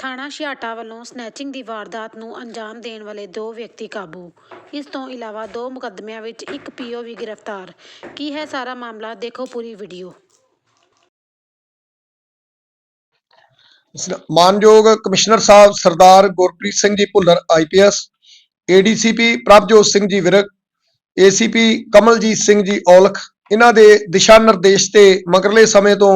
ਥਾਣਾ ਛਿਆਟਾ ਵੱਲੋਂ ਸਨੈਚਿੰਗ ਦੀ ਵਾਰਦਾਤ ਨੂੰ ਅੰਜਾਮ ਦੇਣ ਵਾਲੇ ਦੋ ਵਿਅਕਤੀ ਕਾਬੂ। ਇਸ ਤੋਂ ਇਲਾਵਾ ਦੋ ਮੁਕੱਦਮਿਆਂ ਵਿੱਚ ਇੱਕ ਪੀਓ ਵੀ ਗ੍ਰਿਫਤਾਰ। ਕੀ ਹੈ ਸਾਰਾ ਮਾਮਲਾ? ਦੇਖੋ ਪੂਰੀ ਵੀਡੀਓ। ਮਾਨਯੋਗ ਕਮਿਸ਼ਨਰ ਸਾਹਿਬ Sardar Gurpreet Singh ji Bhullar IPS ADCP Prabhjot Singh ji Virk ACP Kamaljit Singh ji Aulakh, ਇਹਨਾਂ ਦੇ ਦਿਸ਼ਾ ਨਿਰਦੇਸ਼ ਤੇ ਮਗਰਲੇ ਸਮੇਂ ਤੋਂ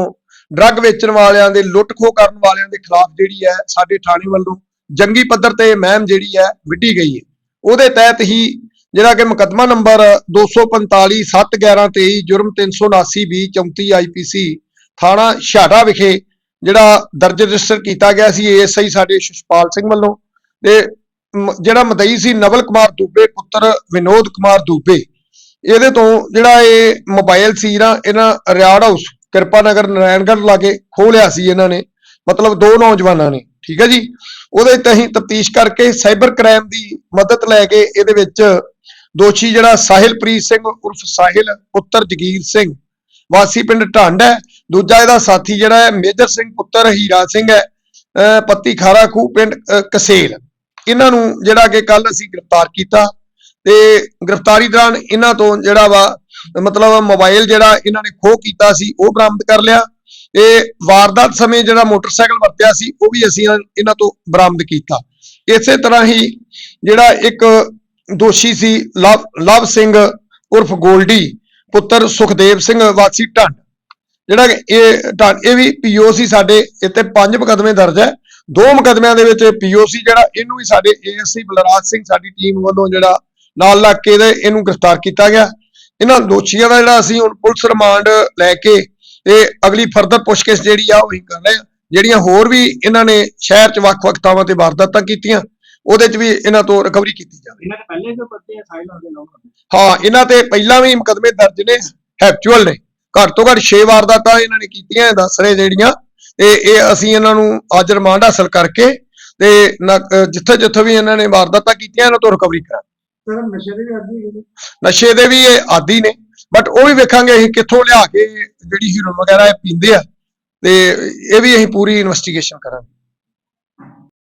ਡਰੱਗ ਵੇਚਣ ਵਾਲਿਆਂ ਦੇ ਲੁੱਟ ਖੋਹ ਕਰਨ ਵਾਲਿਆਂ ਦੇ ਖਿਲਾਫ ਜਿਹੜੀ ਹੈ ਸਾਡੇ ਥਾਣੇ ਵੱਲੋਂ ਜੰਗੀ ਪੱਧਰ ਤੇ ਮਹਿਮ ਜਿਹੜੀ ਹੈ ਵਿੱਢੀ ਗਈ ਹੈ। ਉਹਦੇ ਤਹਿਤ ਹੀ ਜਿਹੜਾ ਕਿ ਮੁਕੱਦਮਾ ਨੰਬਰ 245 71123 ਜੁਰਮ 379 20 34 ਆਈਪੀਸੀ ਥਾਣਾ ਛਾਟਾ ਵਿਖੇ ਜਿਹੜਾ ਦਰਜ ਰਜਿਸਟਰ ਕੀਤਾ ਗਿਆ ਸੀ ਏਐਸਆਈ ਸਾਡੇ ਸ਼ਸ਼ਪਾਲ ਸਿੰਘ ਵੱਲੋਂ ਤੇ ਜਿਹੜਾ ਮਦਈ ਸੀ ਨਵਲ ਕੁਮਾਰ ਦੂਬੇ, ਪੁੱਤਰ ਵਿਨੋਦ ਕੁਮਾਰ ਦੂਬੇ। ਇਹਦੇ ਤੋਂ ਜਿਹੜਾ ਇਹ ਮੋਬਾਈਲ ਸੀ ਨਾ, ਇਹਨਾਂ ਰਿਆੜ ਹਾਊਸ ਕਿਰਪਾ ਨਗਰ ਨਾਰਾਇਣਗੜ੍ਹ ਲਾਗੇ ਖੋਹ ਲਿਆ ਸੀ ਇਹਨਾਂ ਨੇ, ਮਤਲਬ ਦੋ ਨੌਜਵਾਨਾਂ ਨੇ, ਠੀਕ ਹੈ ਜੀ? ਉਹਦੇ ਤੇ ਅਸੀਂ ਤਫਤੀਸ਼ ਕਰਕੇ ਸਾਈਬਰ ਕ੍ਰਾਈਮ ਦੀ ਮਦਦ ਲੈ ਕੇ ਇਹਦੇ ਵਿੱਚ ਦੋਸ਼ੀ ਜਿਹੜਾ ਸਾਹਿਲਪ੍ਰੀਤ ਸਿੰਘ ਉਰਫ ਸਾਹਿਲ, ਪੁੱਤਰ ਜਗੀਰ ਸਿੰਘ, ਵਾਸੀ ਪਿੰਡ ਢੰਡ ਹੈ। ਦੂਜਾ ਇਹਦਾ ਸਾਥੀ ਜਿਹੜਾ ਹੈ, ਮੇਜਰ ਸਿੰਘ ਪੁੱਤਰ ਹੀਰਾ ਸਿੰਘ ਹੈ, ਅਹ ਪੱਤੀ ਖਾਰਾ ਖੂ ਪਿੰਡ ਕਸੇਲ। ਇਹਨਾਂ ਨੂੰ ਜਿਹੜਾ ਕਿ ਕੱਲ ਅਸੀਂ ਗ੍ਰਿਫਤਾਰ ਕੀਤਾ ਤੇ ਗ੍ਰਿਫਤਾਰੀ ਦੌਰਾਨ ਇਹਨਾਂ ਤੋਂ ਜਿਹੜਾ ਵਾ ਮਤਲਬ ਮੋਬਾਈਲ ਜਿਹੜਾ ਇਹਨਾਂ ਨੇ ਖੋਹ ਕੀਤਾ ਸੀ, ਉਹ ਬਰਾਮਦ ਕਰ ਲਿਆ ਤੇ ਵਾਰਦਾਤ ਸਮੇਂ ਜਿਹੜਾ ਮੋਟਰਸਾਈਕਲ ਵਰਤਿਆ ਸੀ, ਉਹ ਵੀ ਅਸੀਂ ਇਹਨਾਂ- ਤੋਂ ਬਰਾਮਦ ਕੀਤਾ। ਇਸੇ ਤਰ੍ਹਾਂ ਹੀ ਜਿਹੜਾ ਇੱਕ ਦੋਸ਼ੀ ਸੀ, ਲਵ ਲਵ ਸਿੰਘ ਉਰਫ ਗੋਲਡੀ, ਪੁੱਤਰ ਸੁਖਦੇਵ ਸਿੰਘ ਵਾਸੀ ਢੰਡ। ਜਿਹੜਾ ਇਹ ਢੰਡ ਇਹ ਵੀ ਪੀਓਸੀ ਸਾਡੇ, ਇੱਥੇ ਪੰਜ ਮੁਕਦਮੇ ਦਰਜ ਹੈ। ਦੋ ਮੁਕਦਮਿਆਂ ਦੇ ਵਿੱਚ ਪੀਓਸੀ ਜਿਹੜਾ, ਇਹਨੂੰ ਵੀ ਸਾਡੇ ਏਐਸਸੀ ਬਲਰਾਜ ਸਿੰਘ ਸਾਡੀ ਟੀਮ ਵੱਲੋਂ ਜਿਹੜਾ ਨਾਲ ਲੱਗ ਕੇ ਇਹਨੂੰ ਗ੍ਰਿਫਤਾਰ ਕੀਤਾ ਗਿਆ। ਇਹਨਾਂ ਦੋਸ਼ੀਆਂ ਦਾ ਜਿਹੜਾ ਅਸੀਂ ਹੁਣ ਪੁਲਿਸ ਰਿਮਾਂਡ ਲੈ ਕੇ ਤੇ ਅਗਲੀ ਫਰਦਰ ਪੁੱਛਗਿੱਛ ਜਿਹੜੀ ਆ ਉਹ ਹੀ ਕਰ ਰਹੇ ਆ ਜਿਹੜੀਆਂ ਹੋਰ ਵੀ ਇਹਨਾਂ ਨੇ ਸ਼ਹਿਰ 'ਚ ਵੱਖ-ਵੱਖ ਥਾਵਾਂ ਤੇ ਵਾਰਦਾਤਾਂ ਕੀਤੀਆਂ ਉਹਦੇ 'ਚ ਵੀ ਇਹਨਾਂ ਤੋਂ ਰਿਕਵਰੀ ਕੀਤੀ ਜਾਵੇ। ਇਹਨਾਂ ਦੇ ਪਹਿਲੇ ਜੋ ਪਰਚੇ ਸਾਈਲ ਹੁੰਦੇ ਲੋਕ ਹਾਂ ਇਹਨਾਂ ਤੇ ਪਹਿਲਾਂ ਵੀ ਮੁਕਦਮੇ ਦਰਜ ਨੇ ਹੈਪਚੁਅਲ ਨੇ। ਘੱਟ ਤੋਂ ਘੱਟ 6 ਵਾਰਦਾਤਾਂ ਇਹਨਾਂ ਨੇ ਕੀਤੀਆਂ ਦੱਸ ਰਹੇ ਜਿਹੜੀਆਂ। ਤੇ ਇਹ ਅਸੀਂ ਇਹਨਾਂ ਨੂੰ ਅੱਜ ਰਿਮਾਂਡ ਹਾਸਲ ਕਰਕੇ ਤੇ ਜਿੱਥੇ ਜਿੱਥੇ ਵੀ ਇਹਨਾਂ ਨੇ ਵਾਰਦਾਤਾਂ ਕੀਤੀਆਂ ਇਹਨਾਂ ਤੋਂ ਰਿਕਵਰੀ ਕਰਾਂ ਨਸ਼ੇ ਦੇ ਵੀ ਨਸ਼ੇ ਦੇ ਵੀ ਇਹ ਆਦੀ ਨੇ ਬਟ ਉਹ ਵੀ ਵੇਖਾਂਗੇ ਅਸੀਂ ਕਿੱਥੋਂ ਲਿਆ ਕੇ ਜਿਹੜੀ ਹੀਰੋਇਨ ਵਗੈਰਾ ਇਹ ਪੀਂਦੇ ਆ, ਤੇ ਇਹ ਵੀ ਅਸੀਂ ਪੂਰੀ ਇਨਵੈਸਟੀਗੇਸ਼ਨ ਕਰਾਂਗੇ।